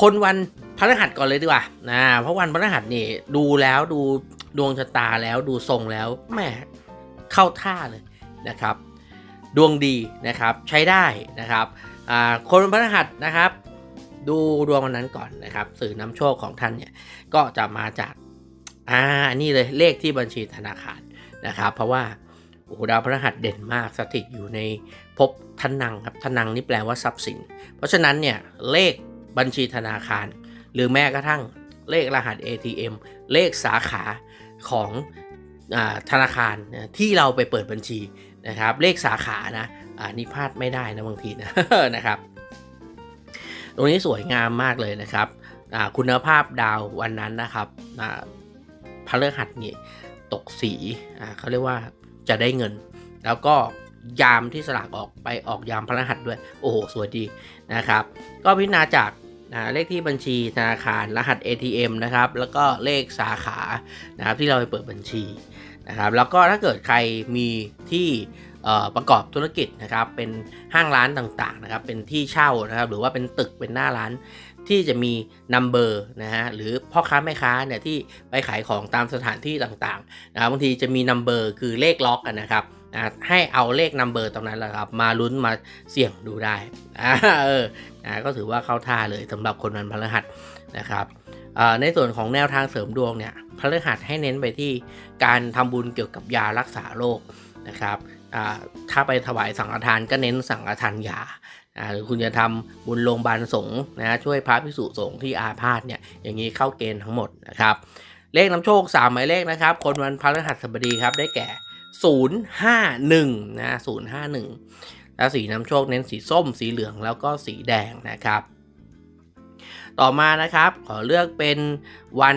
คนวันพฤหัสก่อนเลยดีกว่านะเพราะวันพฤหัสนี่ดูแล้วดูดวงชะตาแล้วดูทรงแล้วแหมเข้าท่าเลยนะครับ ดวงดีนะครับใช้ได้นะครับอ่าคนวันพฤหัสนะครับ ดูดวงวันนั้นก่อนนะครับ สื่อนำโชคของท่านเนี่ยก็จะมาจากอ่านี่เลยเลขที่บัญชีธนาคารนะครับ เพราะว่าโอ้ดาวพฤหัสเด่นมากสถิตอยู่ในภพทนังครับทนังนี่แปลว่าทรัพย์สิน เพราะฉะนั้นเนี่ยเลข บัญชีธนาคาร หรือแม้กระทั่งเลขรหัส ATM เลขสาขาของอธนาคารที่เราไปเปิดบัญชีนะครับ เลขสาขานะอ่านี่พลาดไม่ได้นะบางทีนะนะครับ ตรงนี้สวยงามมากเลยนะครับคุณภาพดาววันนั้นนะครับอ่าพฤหัสนี่ตกสีเขาเรียกว่าจะได้เงิน แล้วก็ยามที่สลากออกไปออกยามพฤหัสด้วย โอ้โห สวยดีนะครับ ก็พิจารณาจาก อ่าเลขที่บัญชีธนาคารรหัส ATM นะครับ แล้วก็เลขสาขานะครับที่เราไปเปิดบัญชีนะครับแล้วก็ถ้าเกิดใครมีที่ประกอบธุรกิจนะครับ เป็นห้างร้านต่างๆนะครับ เป็นที่เช่านะครับ หรือว่าเป็นตึกเป็นหน้าร้านที่จะมีนัมเบอร์นะฮะหรือพ่อค้าแม่ค้าเนี่ยที่ไปขายของตามสถานที่ต่างๆนะครับบางทีจะมีนัมเบอร์คือเลขล็อกนะครับ นะให้เอาเลขนัมเบอร์ตรงนั้นแหละครับมาลุ้นมาเสี่ยงดูได้อ่าเออนะก็ถือว่าเข้าท่าเลยสำหรับคนวันพฤหัสนะครับในส่วนของแนวทางเสริมดวงเนี่ยพฤหัสให้เน้นไปที่การทำบุญเกี่ยวกับยารักษาโรคนะครับถ้าไปถวายสังฆทานก็เน้นสังฆทานยาหรือคุณจะทำบุญโรงพยาบาลสงฆ์นะช่วยพระพิสุสงฆ์ที่อาพาธเนี่ยอย่างนี้เข้าเกณฑ์ทั้งหมดนะครับเลขน้ำโชค3หมายเลขนะครับ คนวันพฤหัสบดีครับได้แก่ 051นะ051 แล้วสีน้ำโชคเน้นสีส้ม สีเหลืองแล้วก็สีแดงนะครับ ต่อมานะครับขอเลือกเป็นวัน